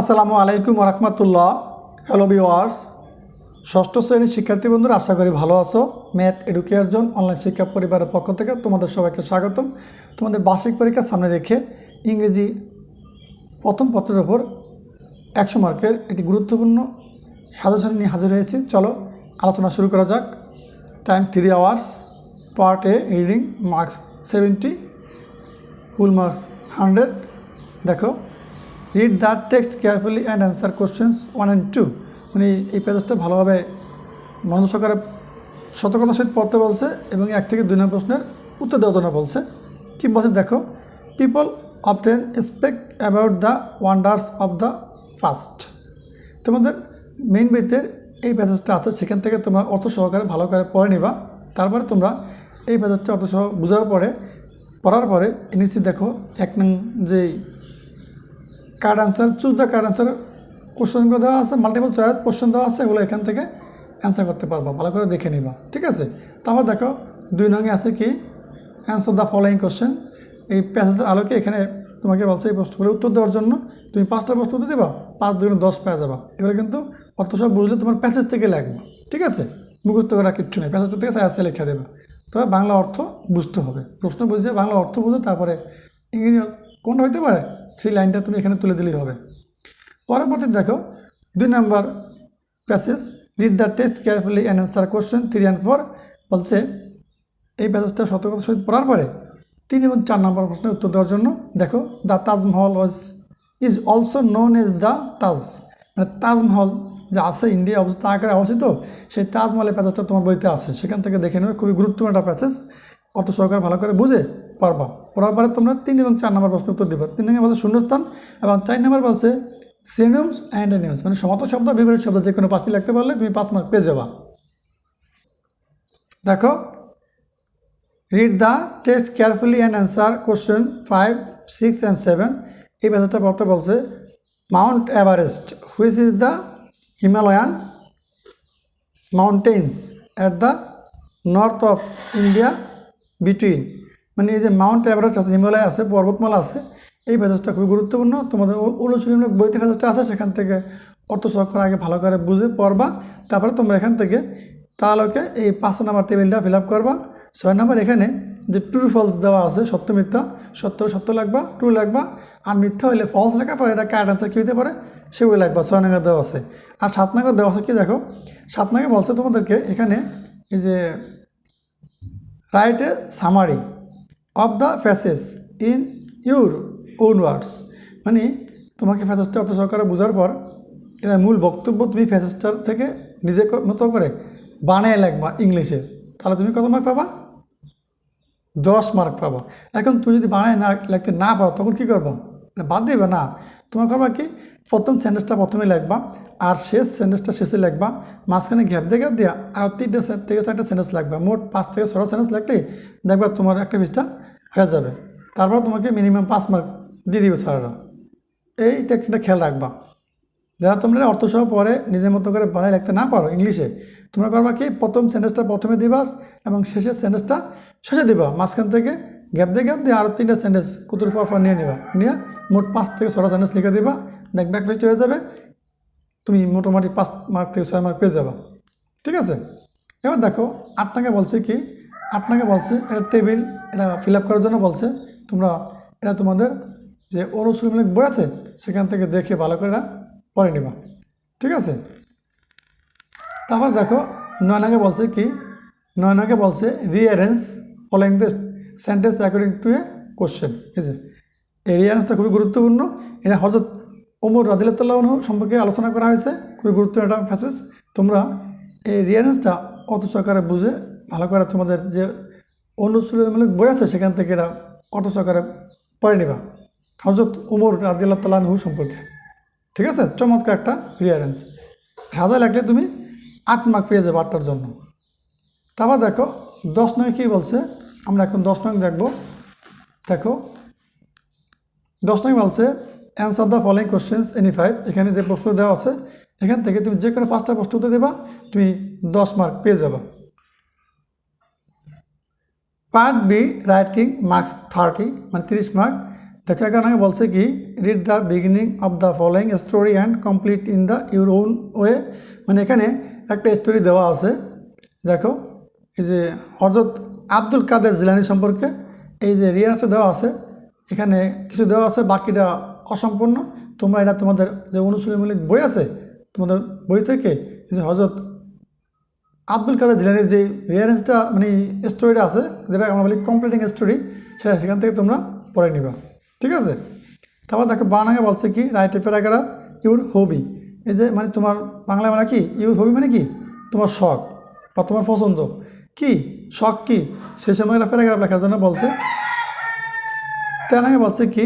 আসসালামু আলাইকুম রহমতুল্লাহ। Hello viewers ষষ্ঠ শ্রেণির শিক্ষার্থী বন্ধুরা, আশা করি ভালো আছো। ম্যাথ এডুকেশন অনলাইন শিক্ষা পরিবারের পক্ষ থেকে তোমাদের সবাইকে স্বাগতম। তোমাদের বার্ষিক পরীক্ষা সামনে রেখে ইংরেজি প্রথম পত্রের ওপর একশো মার্কের একটি গুরুত্বপূর্ণ সাজেশন নিয়ে হাজির হয়েছি। চলো, আলোচনা শুরু করা যাক। Time three hours part A reading marks seventy full marks hundred দেখো read the text carefully and answer questions one and two মানে এই প্যাসেজটা ভালোভাবে মনোযোগ সহকারে সতর্কতার সহিত পড়তে বলছে এবং এক থেকে দুই নম্বর প্রশ্নের উত্তর দেওয়ার জন্য বলছে। কি বলছে দেখো people often expect about the wonders of the fast তোমাদের মেইন বইতের এই প্যাসেজটা আছে, সেখান থেকে তোমরা অর্থ সহকারে ভালো করে পড়ে নিবা। তারপরে তোমরা এই প্যাসেজটা অর্থ সহ বোঝার পরে, পড়ার পরে নিচে দেখো, এক নং যেই card answer choose the card answer কোশ্চেনগুলো দেওয়া আছে মাল্টিপল চয়েস কোশ্চেন দেওয়া আছে, এগুলো এখান থেকে অ্যান্সার করতে পারবা। ভালো করে দেখে নিবা, ঠিক আছে? তারপর দেখো, দুই নঙে আছে কি? অ্যান্সার দ্য ফলোয়িং কোশ্চেন এই প্যাসেজের আলোকে এখানে তোমাকে বলছে এই প্রশ্নগুলো উত্তর দেওয়ার জন্য। তুমি পাঁচটা প্রশ্ন উত্তর দেবা, পাঁচ দুগুণ দশ পেয়ে যাবা। এগুলো কিন্তু অর্থ সব বুঝলে তোমার প্যাসেজ থেকে লাগবে, ঠিক আছে? মুখস্থ করা কিচ্ছু নেই প্যাসেজটা থেকে সায়াসে লিখে দেবে। তবে বাংলা অর্থ বুঝতে হবে। প্রশ্ন বুঝে বাংলা অর্থ বুঝে তারপরে ইংরেজি কোনটা হইতে পারে? সেই লাইনটা তুমি এখানে তুলে দিলেই হবে। পরবর্তী দেখো, দুই নম্বর passage read the test carefully and answer question three and four বলছে, এই প্যাসেজটা সতর্কতার সহিত পড়ার পরে তিন এবং চার নম্বর প্রশ্নের উত্তর দেওয়ার জন্য দেখো the Taj Mahal was is also known as the Taj মানে তাজমহল যে আছে ইন্ডিয়া অবস্থা আকারে অবস্থিত, সেই তাজমহলের প্যাসেজটা তোমার বইতে আছে। সেখান থেকে দেখে নেবে, খুবই গুরুত্বপূর্ণ একটা প্যাসেজ অর্থ সহকারে ভালো করে বুঝে পারবা। পড়ার পরে তোমরা তিন এবং চার নম্বর প্রশ্ন উত্তর দিবা। তিন নম্বর বলছে শূন্যস্থান এবং চার নম্বর বলছে সিনোমস অ্যান্ড নিউজ মানে সমত শব্দ বিপরীত শব্দ যে কোনো পাশে লিখতে পারলে তুমি পাঁচ মার্ক পেয়ে যাবা। দেখো read the test carefully and answer question five six and seven এই প্যাসেজটা পড়তে বলছে mount Everest which is the Himalayan mountains at the north of India between মানে এই যে মাউন্ট এভারেস্ট আছে হিমালয় আছে, পর্বতমালা আছে, এই প্যাসেজটা খুবই গুরুত্বপূর্ণ। তোমাদের অনুশীলনমূলক বইতে প্যাসেজটা আছে, সেখান থেকে অর্থ সহকারে আগে ভালো করে বুঝে পড়বা, তারপরে তোমরা এখান থেকে তাহলে এই পাঁচ নাম্বার টেবিলটা ফিল আপ করবা। ছয় নাম্বার, এখানে যে ট্রু ফলস দেওয়া আছে, সত্য, মিথ্যা, সত্য সত্য লাগবা ট্রু লাগবা, আর মিথ্যা হলে ফলস লেখা পরে এটা কার্ড আনসার কী হতে পারে, সেগুলো লাগবা, ছয় নাম্বার দেওয়া আছে। আর সাত নাম্বার দেওয়া আছে কি দেখো, সাত নাম্বার বলছে তোমাদেরকে এখানে এই যে রাইটে summary of the passage in your own words মানে তোমাকে ফ্যাসেসটা অত সহকারে বোঝার পর এটা মূল বক্তব্য তুমি ফ্যাসেসটার থেকে নিজে মতো করে বানায় লাগবা ইংলিশে। তাহলে তুমি কত মার্ক পাবা? দশ মার্ক পাবা। এখন তুমি যদি বানায় না লিখতে না পারো, তখন কী করব? বাদ দিবে না। তোমার করবা কি? প্রথম সেন্টেন্সটা প্রথমে লাগবা আর শেষ সেন্টেন্সটা শেষে লাগবা মাঝখানে গ্যাপ দিয়ে গ্যাপ দেওয়া আর তিনটে থেকে চারটে সেন্টেন্স লাগবে মোট পাঁচ থেকে ছটা সেন্টেন্স লাগলেই দেখবা তোমার একটা পৃষ্ঠা হয়ে যাবে। তারপর তোমাকে মিনিমাম পাঁচ মার্ক দিয়ে দিবে স্যাররা এই টেকনিকটা খেয়াল রাখবা। যারা তোমরা অর্থসহ পরে নিজের মতো করে বানায় লিখতে না পারো ইংলিশে, তোমরা করবা কি, প্রথম সেন্টেন্সটা প্রথমে দিবা এবং শেষের সেন্টেন্সটা শেষে দিবা। মাঝখান থেকে গ্যাপ দিয়ে গ্যাপ দিয়ে আরও তিনটা সেন্টেন্স কুতুর পর নিয়ে নিবা। নিয়ে মোট পাঁচ থেকে ছটা সেন্টেন্স লিখে দিবা। দেখবে পেজটা হয়ে যাবে। তুমি মোটামুটি পাঁচ মার্ক থেকে ছয় মার্ক পেয়ে যাবা। ঠিক আছে? এবার দেখো আট আপনাকে বলছে কি আপনাকে বলছে এটা টেবিল, এটা ফিল আপ করার জন্য বলছে, তোমরা, এটা তোমাদের যে অনুশীলনমূলক বই আছে, সেখান থেকে দেখে ভালো করে এটা পড়ে নিবা। ঠিক আছে? তারপর দেখো, নয়নাকে বলছে কি, নয়নাকে বলছে rearrange following the sentence according to a question ঠিক আছে এই রিঅ্যারেঞ্জটা খুবই গুরুত্বপূর্ণ। এটা হজরত ওমর রাদিল্লাহ সম্পর্কে আলোচনা করা হয়েছে, খুবই গুরুত্বপূর্ণ একটা প্যাসেজ তোমরা এই রিঅ্যারেঞ্জটা অত সহকারে বুঝে ভালো করে তোমাদের যে অনুশীলনমূলক বই আছে, সেখান থেকে এটা অটো সহকারে পড়ে নিবা। হজরত উমর রাদিল্লাহ তালাহু সম্পর্কে। ঠিক আছে? চমৎকার একটা রিয়ারেন্স সাদা লাগলে তুমি আট মার্ক পেয়ে যাবে আটটার জন্য। তারপর দেখো, দশ নয় কী বলছে? আমরা এখন দশ নয় দেখব। দেখো, দশ নয় বলছে answer the following questions any five এখানে যে প্রশ্ন দেওয়া আছে, এখান থেকে তুমি যে কোনো পাঁচটা প্রশ্ন দেবা, তুমি দশ মার্ক পেয়ে যাবা। Part B writing marks thirty মানে তিরিশ মার্ক দেখো এখানে বলছে কি read the beginning of the following story and complete in the your own way মানে এখানে একটা স্টোরি দেওয়া আছে। দেখো, এই যে হজরত আব্দুল কাদের জিলানি সম্পর্কে এই যে রিয়ার্সে দেওয়া আছে, এখানে কিছু দেওয়া আছে, বাকিটা অসম্পূর্ণ। তোমরা এটা তোমাদের যে অনুশীলনমূলক বই আছে, তোমাদের বই থেকে যে হজরত আব্দুল কাদের জিলানির যে রিয়ারেন্সটা মানে স্টোরিটা আছে, যেটা আমরা বলি কমপ্লিটিং স্টোরি সেটা সেখান থেকে তোমরা পড়ে নিবা। ঠিক আছে? তারপর দেখো বাংলাকে বলছে কি রাইট প্যারাগ্রাফ ইউর হবি এই যে মানে তোমার বাংলা মানে কি? ইউর হবি মানে কি? তোমার শখ বা তোমার পছন্দ। কি? শখ কি? সেই সময় প্যারাগ্রাফ লেখার জন্য বলছে, তেনাকে বলছে কি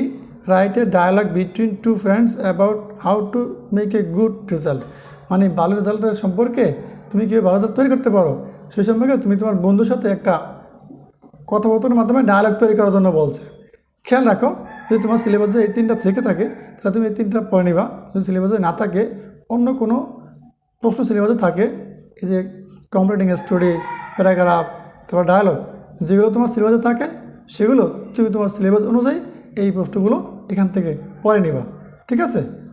write a dialogue between two friends about how to make a good result মানে ভালো রেজাল্টের সম্পর্কে তুমি কীভাবে ভালো তৈরি করতে পারো? সেই সম্পর্কে তুমি তোমার বন্ধুর সাথে একটা কথোপকথনের মাধ্যমে ডায়ালগ তৈরি করার জন্য বলছে। খেয়াল রাখো, যদি তোমার সিলেবাসে এই তিনটা থেকে থাকে, তাহলে তুমি এই তিনটা পড়ে নিবা। যদি সিলেবাসে না থাকে, অন্য কোনো প্রশ্ন সিলেবাসে থাকে, এই যে কম্পিউটিং স্টোরি প্যারাগ্রাফ তারপর ডায়ালগ যেগুলো তোমার সিলেবাসে থাকে, সেগুলো তুমি তোমার সিলেবাস অনুযায়ী এই প্রশ্নগুলো এখান থেকে পড়ে নিবা। ঠিক আছে?